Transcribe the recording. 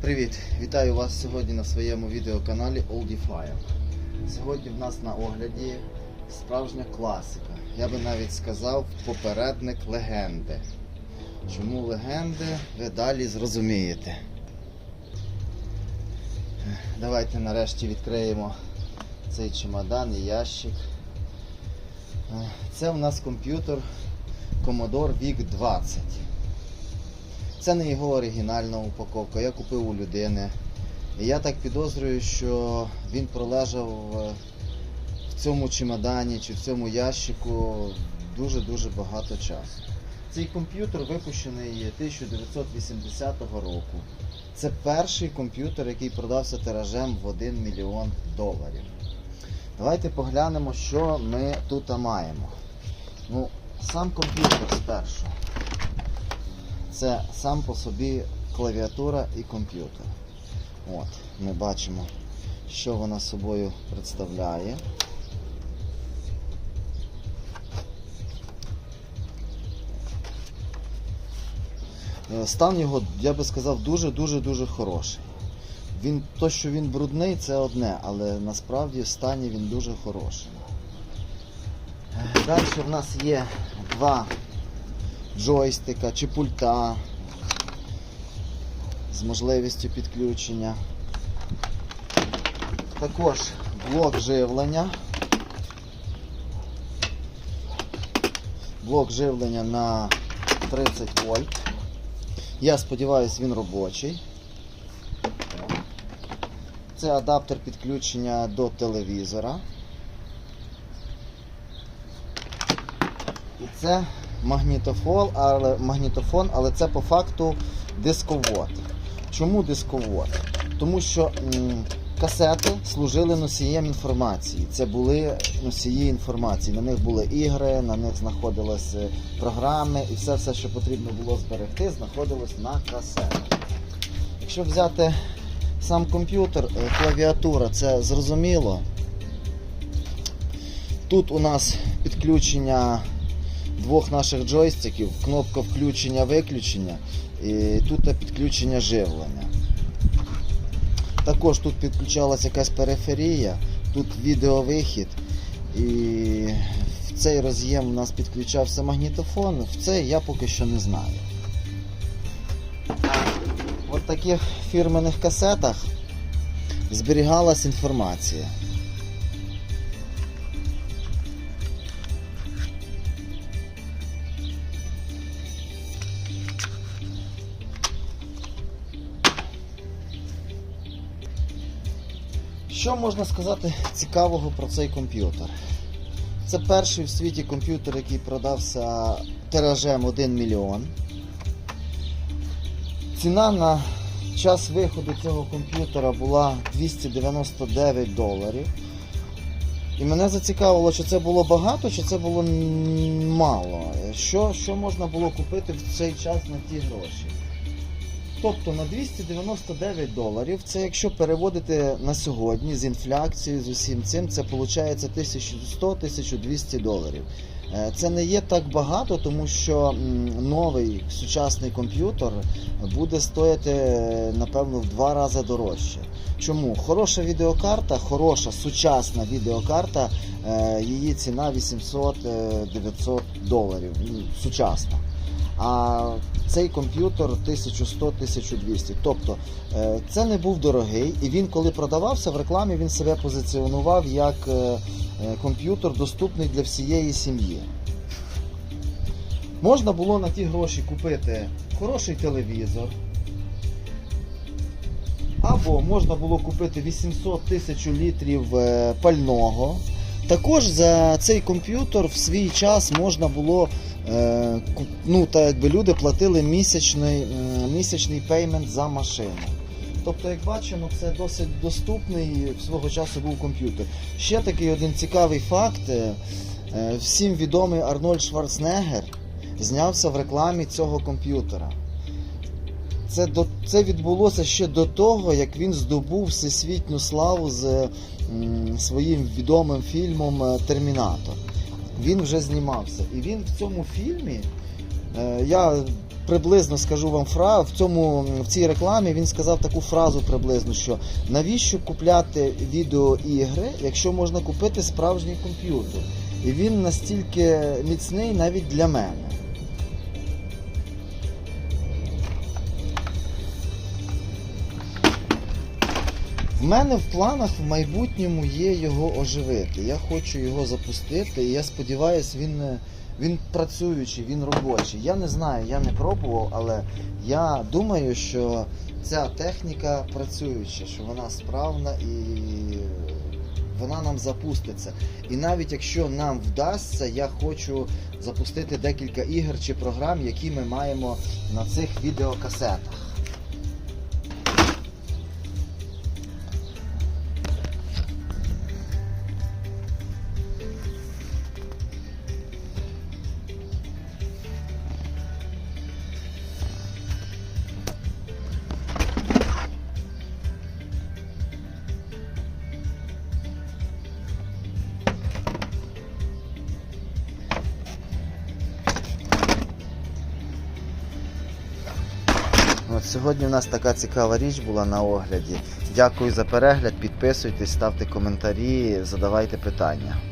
Привіт! Вітаю вас сьогодні на своєму відеоканалі Oldify. Сьогодні в нас на огляді справжня класика. Я би навіть сказав попередник легенди. Чому легенди, ви далі зрозумієте. Давайте нарешті відкриємо цей чемодан і ящик. Це в нас комп'ютер Commodore VIC 20. Це не його оригінальна упаковка. Я купив у людини. І я так підозрюю, що він пролежав е, в цьому чемодані чи в цьому ящику дуже-дуже багато часу. Цей комп'ютер випущений 1980 року. Це перший комп'ютер, який продався тиражем в 1 мільйон доларів. Давайте поглянемо, що ми тут маємо. Ну, сам комп'ютер спершу. Це сам по собі клавіатура і комп'ютер. От, ми бачимо, що вона собою представляє. Е, Стан його, я би сказав, дуже-дуже-дуже хороший. Він, то, що він брудний, це одне, але насправді в стані він дуже хороший. Е, Далі в нас є два джойстика чи пульта з можливістю підключення. Також блок живлення. Блок живлення на 30 вольт. Я сподіваюся, він робочий. Це адаптер підключення до телевізора. І це магнітофон, але, магнітофон, але це по факту дисковод. Чому дисковод? Тому що м, касети служили носієм інформації. Це були носії інформації. На них були ігри, на них знаходилися програми і все, все, що потрібно було зберегти, знаходилось на касетах. Якщо взяти сам комп'ютер, е, клавіатура, це зрозуміло. Тут у нас підключення двох наших джойстиків, кнопка включення-виключення і тут підключення живлення. Також тут підключалася якась периферія, тут відеовихід і в цей роз'єм у нас підключався магнітофон, в цей я поки що не знаю. В таких фірменних касетах зберігалась інформація. Що можна сказати цікавого про цей комп'ютер? Це перший в світі комп'ютер, який продався тиражем 1 мільйон. Ціна на час виходу цього комп'ютера була 299 доларів. І мене зацікавило, чи це було багато, чи це було мало. Що, що можна було купити в цей час на ті гроші? Тобто на 299 доларів, це якщо переводити на сьогодні з інфляцією, з усім цим, це виходить 1100-1200 доларів. Е, Це не є так багато, тому що новий сучасний комп'ютер буде стояти, е, напевно, в два рази дорожче. Чому? Хороша відеокарта, хороша сучасна відеокарта, е, її ціна 800-900 доларів. ну, Сучасна. А цей комп'ютер 1100-1200. Тобто е, це не був дорогий, і він, коли продавався в рекламі, він себе позиціонував як е, е, комп'ютер доступний для всієї сім'ї. Можна було на ті гроші купити хороший телевізор. Або можна було купити 800 тисяч літрів пального. Також за цей комп'ютер в свій час можна було е, ну, так якби люди платили місячний, місячний пеймент за машину. Тобто, як бачимо, це досить доступний свого часу був комп'ютер. Ще такий один цікавий факт. е, е, Всім відомий Арнольд Шварценеггер знявся в рекламі цього комп'ютера. Це, до, це відбулося ще до того, як він здобув всесвітню славу з м, своїм відомим фільмом е, Термінатор. Він вже знімався. І він в цьому фільмі, е, я приблизно скажу вам фразу в цьому в цій рекламі. Він сказав таку фразу приблизно, що навіщо купляти відеоігри, якщо можна купити справжній комп'ютер. І він настільки міцний навіть для мене. В мене в планах в майбутньому є його оживити. Я хочу його запустити, і я сподіваюся, він, е, він працюючий, він робочий. Я не знаю, я не пробував, але я думаю, що ця техніка працююча, що вона справна і вона нам запуститься. І навіть якщо нам вдасться, я хочу запустити декілька ігор чи програм, які ми маємо на цих відеокасетах. От сьогодні в нас така цікава річ була на огляді. Дякую за перегляд, підписуйтесь, ставте коментарі, задавайте питання.